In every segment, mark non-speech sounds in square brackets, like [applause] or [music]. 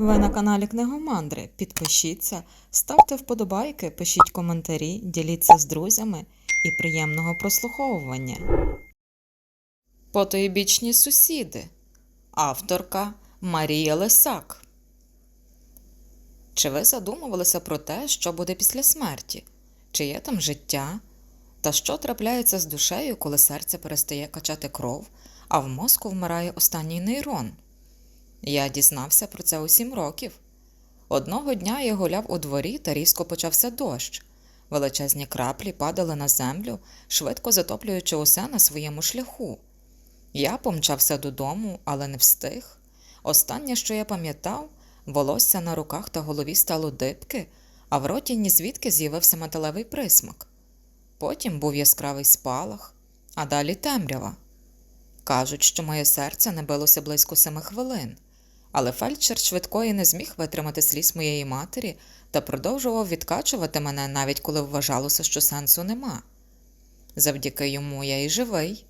Ви на каналі Книгомандри. Підпишіться, ставте вподобайки, пишіть коментарі, діліться з друзями і приємного прослуховування. Потойбічні сусіди. Авторка Марія Лисак. Чи ви задумувалися про те, що буде після смерті? Чи є там життя? Та що трапляється з душею, коли серце перестає качати кров, а в мозку вмирає останній нейрон? Я дізнався про це у сім років. Одного дня я гуляв у дворі та різко почався дощ. Величезні краплі падали на землю, швидко затоплюючи усе на своєму шляху. Я помчався додому, але не встиг. Останнє, що я пам'ятав, волосся на руках та голові стало дибки, а в роті ні звідки з'явився металевий присмак. Потім був яскравий спалах, а далі темрява. Кажуть, що моє серце не билося близько семи хвилин, але фельдшер швидкої не зміг витримати сліз моєї матері та продовжував відкачувати мене, навіть коли вважалося, що сенсу нема. Завдяки йому я і живий.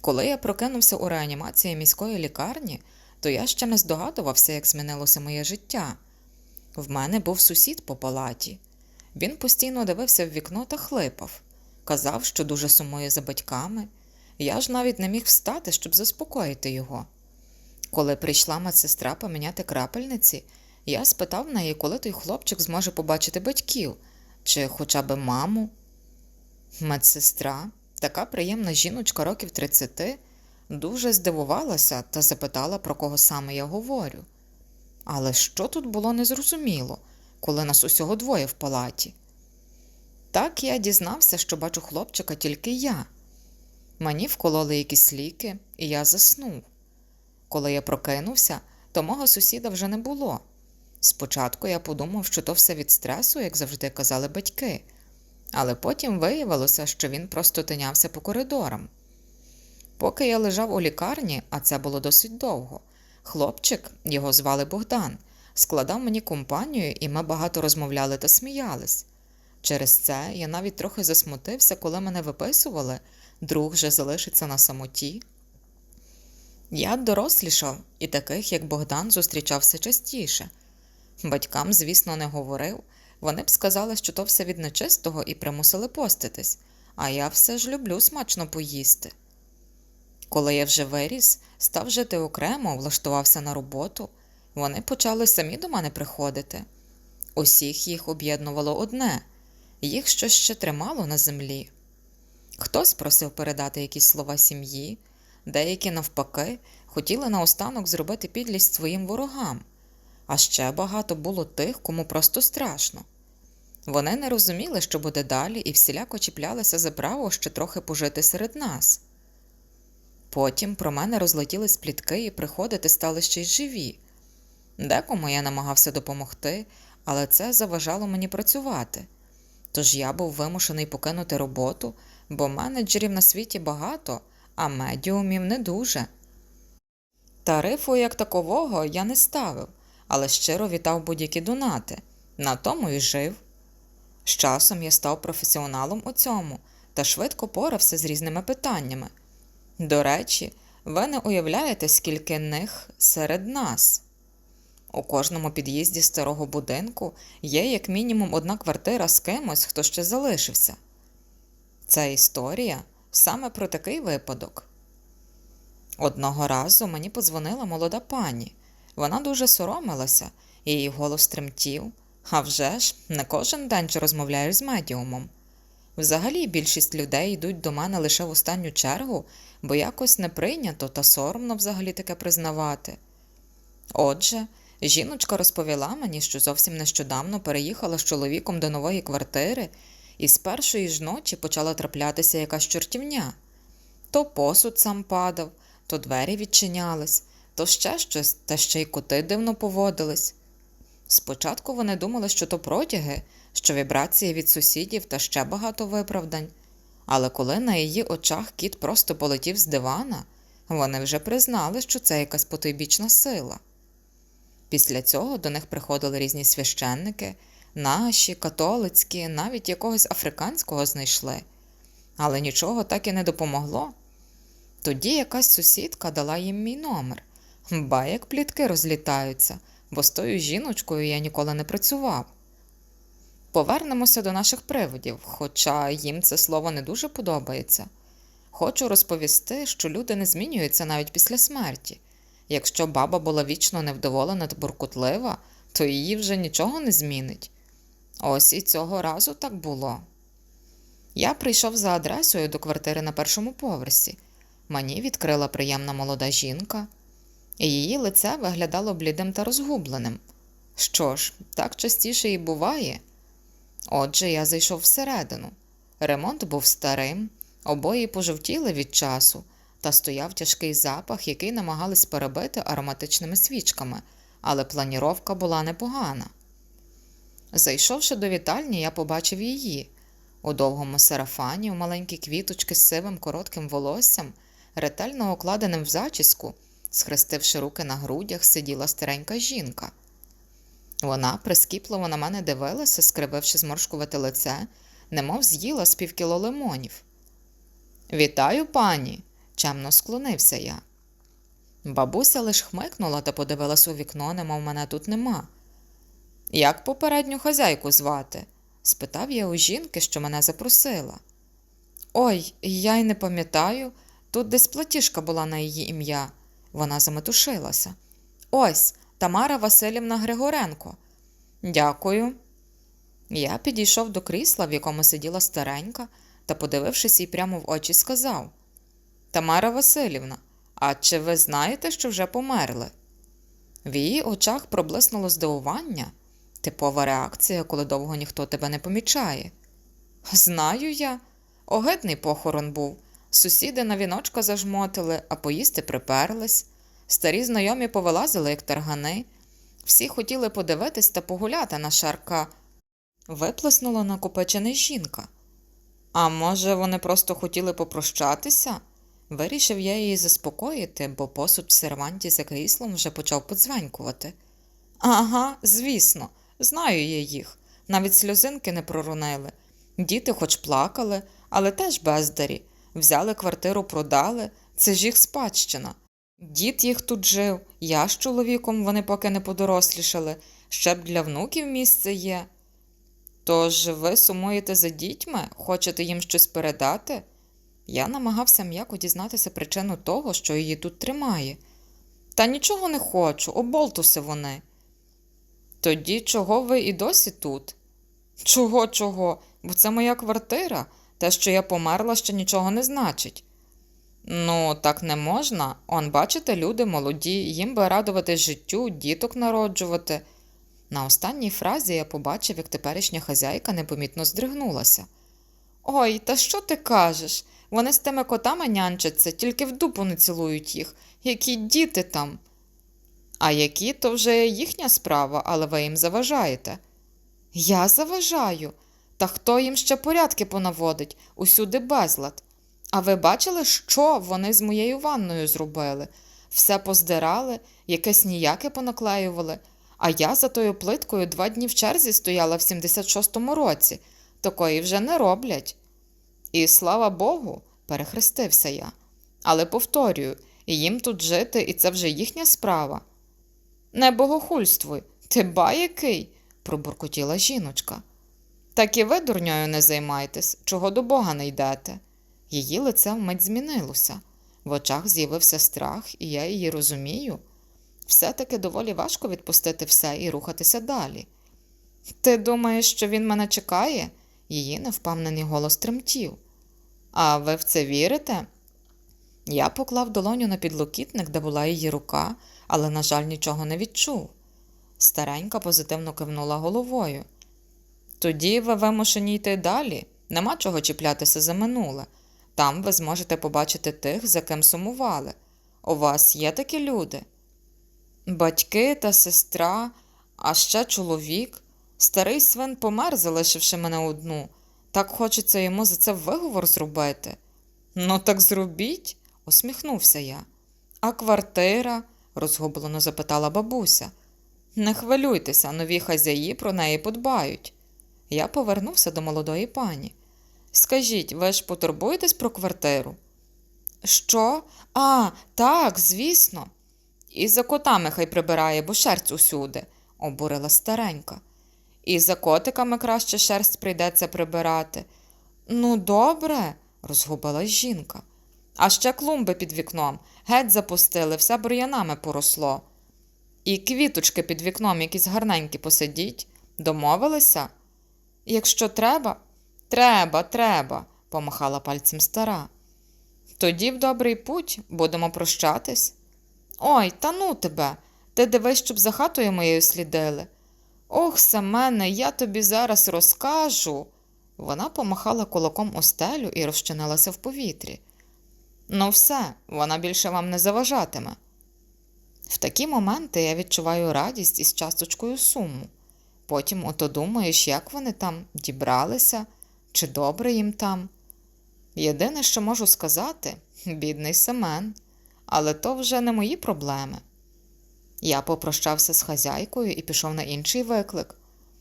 Коли я прокинувся у реанімації міської лікарні, то я ще не здогадувався, як змінилося моє життя. В мене був сусід по палаті. Він постійно дивився в вікно та хлипав, казав, що дуже сумує за батьками. Я ж навіть не міг встати, щоб заспокоїти його. Коли прийшла медсестра поміняти крапельниці, я спитав неї, коли той хлопчик зможе побачити батьків чи хоча б маму. Медсестра, така приємна жіночка років 30, дуже здивувалася та запитала, про кого саме я говорю. Але що тут було незрозуміло, коли нас усього двоє в палаті? Так я дізнався, що бачу хлопчика тільки я. Мені вкололи якісь ліки, і я заснув. Коли я прокинувся, то мого сусіда вже не було. Спочатку я подумав, що то все від стресу, як завжди казали батьки, але потім виявилося, що він просто тинявся по коридорам. Поки я лежав у лікарні, а це було досить довго, хлопчик, його звали Богдан, складав мені компанію, і ми багато розмовляли та сміялись. Через це я навіть трохи засмутився, коли мене виписували, друг же залишиться на самоті. Я дорослішав, і таких, як Богдан, зустрічався частіше. Батькам, звісно, не говорив, вони б сказали, що то все від нечистого і примусили поститись, а я все ж люблю смачно поїсти. Коли я вже виріс, став жити окремо, влаштувався на роботу, вони почали самі до мене приходити. Усіх їх об'єднувало одне їх щось ще тримало на землі. Хтось просив передати якісь слова сім'ї, деякі, навпаки, хотіли наостанок зробити підлість своїм ворогам, а ще багато було тих, кому просто страшно. Вони не розуміли, що буде далі, і всіляко чіплялися за право ще трохи пожити серед нас. Потім про мене розлетілись плітки і приходити стали ще й живі. Декому я намагався допомогти, але це заважало мені працювати. Тож я був вимушений покинути роботу, бо менеджерів на світі багато, а медіумів не дуже. Тарифу як такового я не ставив, але щиро вітав будь-які донати, на тому і жив. З часом я став професіоналом у цьому та швидко порався з різними питаннями. До речі, ви не уявляєте, скільки них серед нас. У кожному під'їзді старого будинку є як мінімум одна квартира з кимось, хто ще залишився. Це історія саме про такий випадок. Одного разу мені подзвонила молода пані. Вона дуже соромилася, її голос тремтів. А вже ж, не кожен день чи розмовляєш з медіумом. Взагалі, більшість людей йдуть до мене лише в останню чергу, бо якось не прийнято та соромно взагалі таке признавати. Отже, жіночка розповіла мені, що зовсім нещодавно переїхала з чоловіком до нової квартири, і з першої ж ночі почала траплятися якась чортівня. То посуд сам падав, то двері відчинялись, то ще щось, та ще й коти дивно поводились. Спочатку вони думали, що то протяги, що вібрації від сусідів та ще багато виправдань, але коли на її очах кіт просто полетів з дивана, вони вже признали, що це якась потойбічна сила. Після цього до них приходили різні священники, наші, католицькі, навіть якогось африканського знайшли, але нічого так і не допомогло. Тоді якась сусідка дала їм мій номер, ба як плітки розлітаються, бо з тою жіночкою я ніколи не працював. Повернемося до наших привидів, хоча їм це слово не дуже подобається. Хочу розповісти, що люди не змінюються навіть після смерті. Якщо баба була вічно невдоволена та буркутлива, то її вже нічого не змінить. Ось і цього разу так було. Я прийшов за адресою до квартири на першому поверсі. Мені відкрила приємна молода жінка. Її лице виглядало блідим та розгубленим. Що ж, так частіше і буває. Отже, я зайшов всередину. Ремонт був старим, обої пожовтіли від часу, та стояв тяжкий запах, який намагались перебити ароматичними свічками, але планіровка була непогана. Зайшовши до вітальні, я побачив її. У довгому сарафані, у маленькі квіточки з сивим коротким волоссям, ретельно окладеним в зачіску, схрестивши руки на грудях, сиділа старенька жінка. Вона прискіпливо на мене дивилася, скрививши зморшкувате лице, немов з'їла з півкіло лимонів. Вітаю, пані, чемно склонився я. Бабуся лиш хмикнула та подивилась у вікно, немов мене тут нема. Як попередню хазяйку звати? спитав я у жінки, що мене запросила. Ой, я й не пам'ятаю, тут десь платіжка була на її ім'я. Вона заметушилася. Ось, Тамара Васильівна Григоренко. Дякую. Я підійшов до крісла, в якому сиділа старенька, та, подивившись їй прямо в очі, сказав Тамара Васильівна, а чи ви знаєте, що вже померли? В її очах проблиснуло здивування, типова реакція, коли довго ніхто тебе не помічає. Знаю я. Огидний похорон був. Сусіди на віночка зажмотили, а поїсти приперлись. Старі знайомі повилазили, як таргани. Всі хотіли подивитись та погуляти на шарка. Виплеснула накопичена жінка. А може, вони просто хотіли попрощатися? Вирішив я її заспокоїти, бо посуд в серванті за кріслом вже почав подзвенькувати. Ага, звісно, знаю я їх. Навіть сльозинки не прорунили. Діти хоч плакали, але теж бездарі. Взяли квартиру, продали, це ж їх спадщина. Дід їх тут жив, я з чоловіком, вони поки не подорослішали, ще б для внуків місце є. Тож ви сумуєте за дітьми, хочете їм щось передати? Я намагався м'яко дізнатися причину того, що її тут тримає. Та нічого не хочу, оболтуси вони. Тоді чого ви і досі тут? Чого, чого? Бо це моя квартира. Те, що я померла, ще нічого не значить. Ну, так не можна. Он, бачите, люди молоді, їм би радувати життю, діток народжувати. На останній фразі я побачив, як теперішня хазяйка непомітно здригнулася. Ой, та що ти кажеш? Вони з тими котами нянчаться, тільки в дупу не цілують їх. Які діти там. А які то вже їхня справа, але ви їм заважаєте. Я заважаю. Та хто їм ще порядки понаводить, усюди безлад. А ви бачили, що вони з моєю ванною зробили? Все поздирали, якесь ніяке понаклеювали, а я за тою плиткою два дні в черзі стояла в 76-му році. Такої вже не роблять. І слава Богу, перехрестився я. Але повторюю, їм тут жити, і це вже їхня справа. Не богохульствуй, ти ба який? пробуркотіла жіночка. Так і ви дурньою не займайтесь, чого до Бога не йдете. Її лице вмить змінилося. В очах з'явився страх, і я її розумію. Все-таки доволі важко відпустити все і рухатися далі. Ти думаєш, що він мене чекає? Її невпевнений голос тремтів. А ви в це вірите? Я поклав долоню на підлокітник, де була її рука, але, на жаль, нічого не відчув. Старенька позитивно кивнула головою. Тоді ви вимушені йти далі, нема чого чіплятися за минуле. Там ви зможете побачити тих, за ким сумували. У вас є такі люди? Батьки та сестра, а ще чоловік. Старий свин помер, залишивши мене одну. Так хочеться йому за це виговор зробити. Ну, так зробіть, усміхнувся я. А квартира? розгублено запитала бабуся. Не хвилюйтеся, нові хазяї про неї подбають. Я повернувся до молодої пані. Скажіть, ви ж потурбуєтесь про квартиру? Що? А, так, звісно. І за котами хай прибирає, бо шерсть усюди, обурила старенька. І за котиками краще шерсть прийдеться прибирати. Ну, добре, розгубилась жінка. А ще клумби під вікном геть запустили, все бур'янами поросло. І квіточки під вікном якісь гарненькі посидіть. Домовилися? Якщо треба, треба, треба, помахала пальцем стара. Тоді в добрий путь будемо прощатись. Ой, та ну тебе. Ти дивись, щоб за хатою моєю слідили. Ох, Семене, я тобі зараз розкажу. Вона помахала кулаком у стелю і розчинилася в повітрі. Ну, все, вона більше вам не заважатиме. В такі моменти я відчуваю радість із часточкою суму. Потім ото думаєш, як вони там дібралися, чи добре їм там. Єдине, що можу сказати, [laughs] бідний Семен, але то вже не мої проблеми. Я попрощався з хазяйкою і пішов на інший виклик,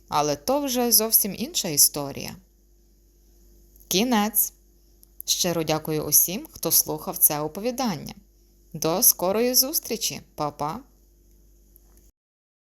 але то вже зовсім інша історія. Кінець. Щиро дякую усім, хто слухав це оповідання. До скорої зустрічі, Па-па!